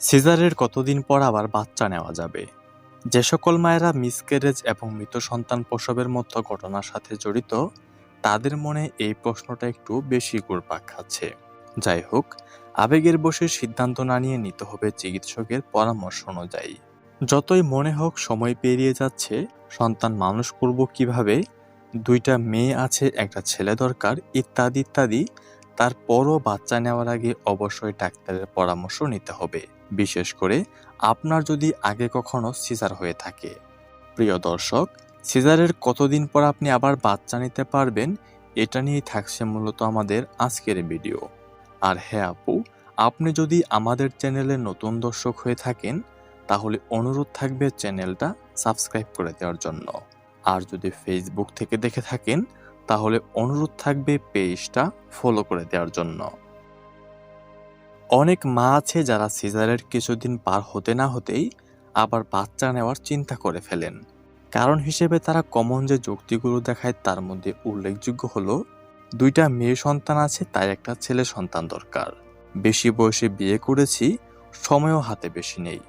সিজারের কতদিন পর আবার বাচ্চা নেওয়া যাবে? যে সকল মায়েরা মিসক্যারেজ এবং মৃত সন্তান প্রসবের মতো ঘটনার সাথে জড়িত, তাদের মনে এই প্রশ্নটা একটু বেশি ঘুরপাক খাচ্ছে। যাই হোক, আবেগের বসে সিদ্ধান্ত না নিয়ে নিতে হবে চিকিৎসকের পরামর্শ অনুযায়ী। যতই মনে হোক সময় পেরিয়ে যাচ্ছে, সন্তান মানুষ করব কীভাবে, দুইটা মেয়ে আছে, একটা ছেলে দরকার, ইত্যাদি ইত্যাদি, তারপরও বাচ্চা নেওয়ার আগে অবশ্যই ডাক্তারের পরামর্শ নিতে হবে। বিশেষ করে আপনার যদি আগে কখনো সিজার হয়ে থাকে। প্রিয় দর্শক, সিজারের কতদিন পর আপনি আবার বাচ্চা নিতে পারবেন, এটা নিয়েই থাকছে মূলত আমাদের আজকের ভিডিও। আর হ্যাঁ আপু, আপনি যদি আমাদের চ্যানেলে নতুন দর্শক হয়ে থাকেন, তাহলে অনুরোধ থাকবে চ্যানেলটা সাবস্ক্রাইব করে দেওয়ার জন্য। আর যদি ফেসবুক থেকে দেখে থাকেন, তাহলে অনুরোধ থাকবে পেজটা ফলো করে দেওয়ার জন্য। অনেক মা আছে যারা সিজারের কিছুদিন পার হতে না হতেই আবার বাচ্চা নেওয়ার চিন্তা করে ফেলেন। কারণ হিসেবে তারা কমন যে যুক্তিগুলো দেখায় তার মধ্যে উল্লেখযোগ্য হলো, দুইটা মেয়ে সন্তান আছে, তাই একটা ছেলে সন্তান দরকার। বেশি বয়সে বিয়ে করেছি, সময়ও হাতে বেশি নেই।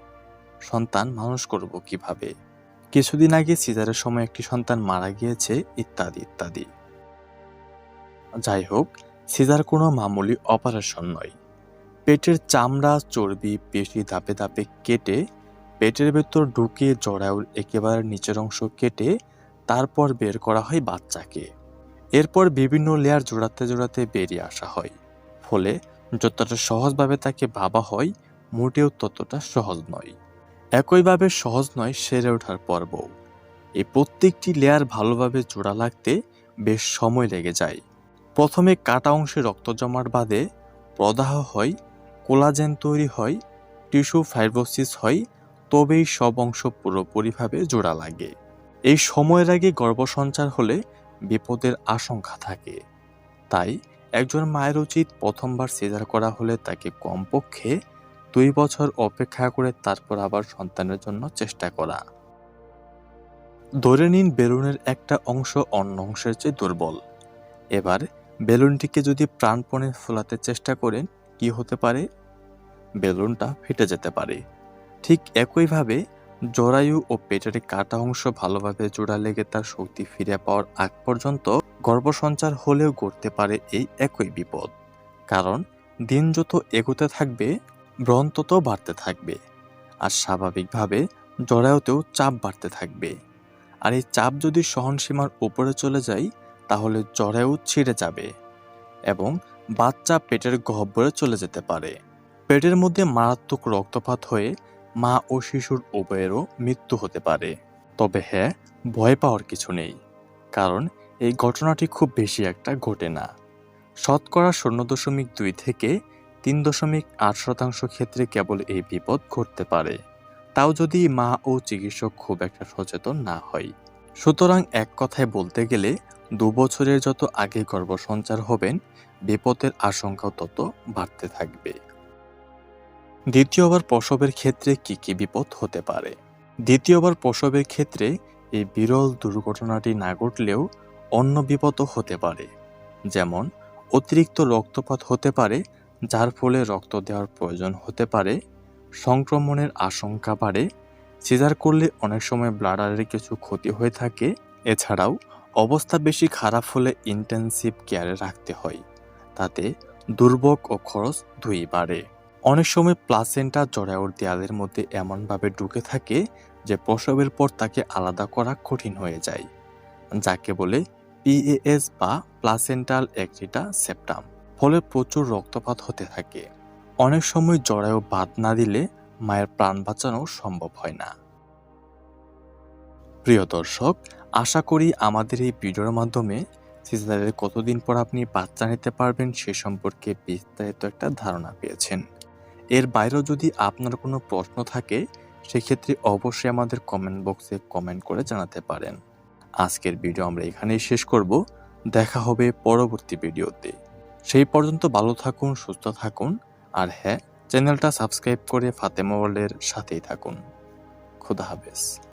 সন্তান মানুষ করব কীভাবে? কিছুদিন আগে সিজারের সময় একটি সন্তান মারা গিয়েছে, ইত্যাদি ইত্যাদি। যাই হোক, সিজার কোনো মামুলি অপারেশন নয়। পেটের চামড়া, চর্বি, পেশি ধাপে ধাপে কেটে পেটের ভেতর ঢুকে জরায়ুর একেবারে নিচের অংশ কেটে তারপর বের করা হয় বাচ্চাকে। এরপর বিভিন্ন লেয়ার জোড়াতে জোড়াতে বেরিয়ে আসা হয়। ফলে যতটা সহজভাবে তাকে ভাবা হয়, মোটেও ততটা সহজ নয়। একইভাবে সহজ নয়, সেরে ওঠার পর্ব এই প্রত্যেকটি লেয়ার ভালোভাবে জোড়া লাগতে বেশ সময় লেগে যায়। প্রথমে কাটা অংশে রক্ত জমাট বাঁধে, প্রদাহ হয় কোলাজেন তৈরি হয়, টিস্যু ফাইব্রোসিস হয়, তবেই সব অংশ পুরোপুরিভাবে জোড়া লাগে। এই সময়ের আগে গর্ভসঞ্চার হলে বিপদের আশঙ্কা থাকে। তাই একজন মায়ের উচিত প্রথমবার সিজার করা হলে তাকে কমপক্ষে দুই বছর অপেক্ষা করে তারপর আবার সন্তানের জন্য চেষ্টা করা। ধরে নিন বেলুনের একটা অংশ অন্য অংশের চেয়ে দুর্বল। এবার বেলুনটিকে যদি প্রাণপণে ফোলাতে চেষ্টা করেন কি হতে পারে? বেলুনটা ফেটে যেতে পারে। ঠিক একইভাবে জরায়ু ও পেটের কাটা অংশ ভালোভাবে জোড়া লেগে তার শক্তি ফিরে পাওয়ার আগ পর্যন্ত গর্ভসঞ্চার হলেও ঘটতে পারে এই একই বিপদ। কারণ দিন যত এগোতে থাকবে, ব্রণ তত বাড়তে থাকবে। আর স্বাভাবিকভাবে জরায়ুতেও চাপ বাড়তে থাকবে। আর এই চাপ যদি সহনসীমার উপরে চলে যায়, তাহলে জরায়ু ছিঁড়ে যাবে। এবং বাচ্চা পেটের গহ্বরে চলে যেতে পারে। পেটের মধ্যে মারাত্মক রক্তপাত হয়ে মা ও শিশুর উভয়েরও মৃত্যু হতে পারে। তবে হ্যাঁ ভয় পাওয়ার কিছু নেই, কারণ এই ঘটনাটি খুব বেশি একটা ঘটে না। শতকরা শূন্য দশমিক দুই থেকে তিন দশমিক আট শতাংশ ক্ষেত্রে কেবল এই বিপদ ঘটতে পারে। তাও যদি মা ও চিকিৎসক খুব একটা সচেতন না হয় সুতরাং এক কথায় বলতে গেলে দু বছরের যত আগে গর্ভসঞ্চার হবেন, বিপদের আশঙ্কাও তত বাড়তে থাকবে। দ্বিতীয়বার প্রসবের ক্ষেত্রে কি কি বিপদ হতে পারে? দ্বিতীয়বার প্রসবের ক্ষেত্রে এই বিরল দুর্ঘটনাটি না ঘটলেও অন্য বিপদও হতে পারে। যেমন, অতিরিক্ত রক্তপাত হতে পারে, যার ফলে রক্ত দেওয়ার প্রয়োজন হতে পারে, সংক্রমণের আশঙ্কা বাড়ে সিজার করলে অনেক সময় ব্লাডারের কিছু ক্ষতি হয়ে থাকে। এছাড়াও অবস্থা বেশি খারাপ হলে ইন্টেন্সিভ কেয়ারে রাখতে হয়। তাতে দুর্ভোগ ও খরচ দুই বাড়ে। অনেক সময় প্লাসেন্টা জরায়ুর দেয়ালের মধ্যে এমনভাবে ঢুকে থাকে যে প্রসবের পর তাকে আলাদা করা কঠিন হয়ে যায়, যাকে বলে পিএএস বা প্লাসেন্টাল একটিটা সেপ্টাম ফলে প্রচুর রক্তপাত হতে থাকে। অনেক সময় জরায়ু বাদ না দিলে মায়ের প্রাণ বাঁচানো সম্ভব হয় না। প্রিয় দর্শক, আশা করি আমাদের এই ভিডিওর মাধ্যমে সিজারের কতদিন পর আপনি বাচ্চা নিতে পারবেন সে সম্পর্কে বিস্তারিত একটা ধারণা পেয়েছেন। এর বাইরেও যদি আপনার কোনো প্রশ্ন থাকে, সেক্ষেত্রে অবশ্যই আমাদের কমেন্ট বক্সে কমেন্ট করে জানাতে পারেন। আজকের ভিডিও আমরা এখানেই শেষ করব। দেখা হবে পরবর্তী ভিডিওতে। সেই পর্যন্ত ভালো থাকুন, সুস্থ থাকুন। আর হ্যাঁ চ্যানেলটা সাবস্ক্রাইব করে ফাতেমা ওয়ার্ল্ডের সাথেই থাকুন। খুদা হাফেজ।